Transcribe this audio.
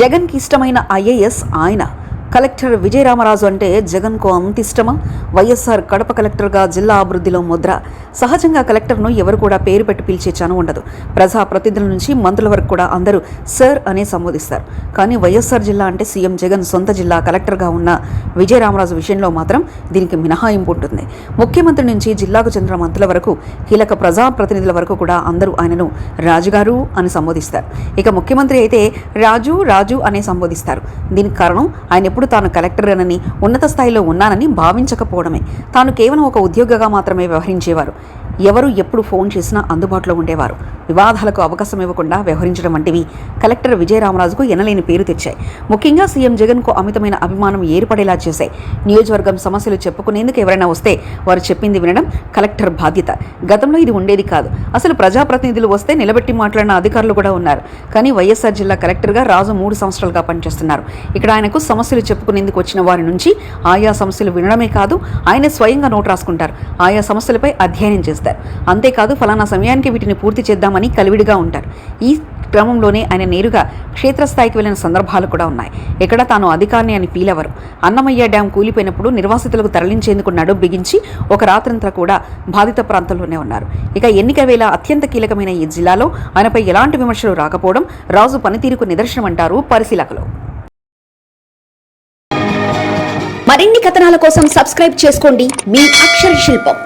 జగన్కి ఇష్టమైన ఐఏఎస్ ఆయన. కలెక్టర్ విజయరామరాజు అంటే జగన్కు అంత ఇష్టమా వైఎస్ఆర్ కడప కలెక్టర్గా జిల్లా అభివృద్ధిలో ముద్ర. సహజంగా కలెక్టర్ను ఎవరు కూడా పేరు పెట్టి పిలిచే చను ఉండదు. ప్రజా ప్రతినిధుల నుంచి మంత్రుల వరకు కూడా అందరూ సర్ అనే సంబోధిస్తారు. కానీ వైఎస్ఆర్ జిల్లా అంటే సీఎం జగన్ సొంత జిల్లా కలెక్టర్గా ఉన్న విజయరామరాజు విషయంలో మాత్రం దీనికి మినహాయింపు ఉంటుంది. ముఖ్యమంత్రి నుంచి జిల్లాకు చెందిన మంత్రుల వరకు కీలక ప్రజా ప్రతినిధుల వరకు కూడా అందరూ ఆయనను రాజుగారు అని సంబోధిస్తారు. ఇక ముఖ్యమంత్రి అయితే రాజు రాజు అనే సంబోధిస్తారు. దీనికి కారణం ఆయన ఎప్పుడు తాను కలెక్టర్నని ఉన్నత స్థాయిలో ఉన్నానని భావించకపోవడమే. తాను కేవలం ఒక ఉద్యోగగా మాత్రమే వ్యవహరించేవారు. ఎవరు ఎప్పుడు ఫోన్ చేసినా అందుబాటులో ఉండేవారు. వివాదాలకు అవకాశం ఇవ్వకుండా వ్యవహరించడం వంటివి కలెక్టర్ విజయరామరాజుకు ఎనలేని పేరు తెచ్చాయి. ముఖ్యంగా సీఎం జగన్కు అమితమైన అభిమానం ఏర్పడేలా చేశాయి. నియోజకవర్గం సమస్యలు చెప్పుకునేందుకు ఎవరైనా వస్తే వారు చెప్పింది వినడం కలెక్టర్ బాధ్యత. గతంలో ఇది ఉండేది కాదు. అసలు ప్రజాప్రతినిధులు వస్తే నిలబెట్టి మాట్లాడిన అధికారులు కూడా ఉన్నారు. కానీ వైఎస్ఆర్ జిల్లా కలెక్టర్గా రాజు మూడు సంవత్సరాలుగా పనిచేస్తున్నారు. ఇక్కడ ఆయనకు సమస్యలు చెప్పుకునేందుకు వచ్చిన వారి నుంచి ఆయా సమస్యలు వినడమే కాదు ఆయన స్వయంగా నోట్ రాసుకుంటారు. ఆయా సమస్యలపై అధ్యయనం చేస్తారు. అంతేకాదు ఫలానా సమయానికి వీటిని పూర్తి చేద్దామని కలివిడిగా ఉంటారు. ఈ క్రమంలోనే ఆయన నేరుగా క్షేత్రస్థాయికి వెళ్ళిన సందర్భాలు కూడా ఉన్నాయి. ఇక్కడ తాను అధికారిని అని ఫీల్ అవ్వరు అన్నమయ్య డ్యాం కూలిపోయినప్పుడు నిర్వాసితులకు తరలించేందుకు నడుం బిగించి ఒక రాత్రంతా కూడా బాధిత ప్రాంతంలోనే ఉన్నారు. ఇక ఎన్నిక వేళ అత్యంత కీలకమైన ఈ జిల్లాలో ఆయనపై ఎలాంటి విమర్శలు రాకపోవడం రాజు పనితీరుకు నిదర్శనం అంటారు పరిశీలకులు. మరిన్ని కథనాల కోసం సబ్స్క్రైబ్ చేసుకోండి. మీ అక్షర శిల్పం.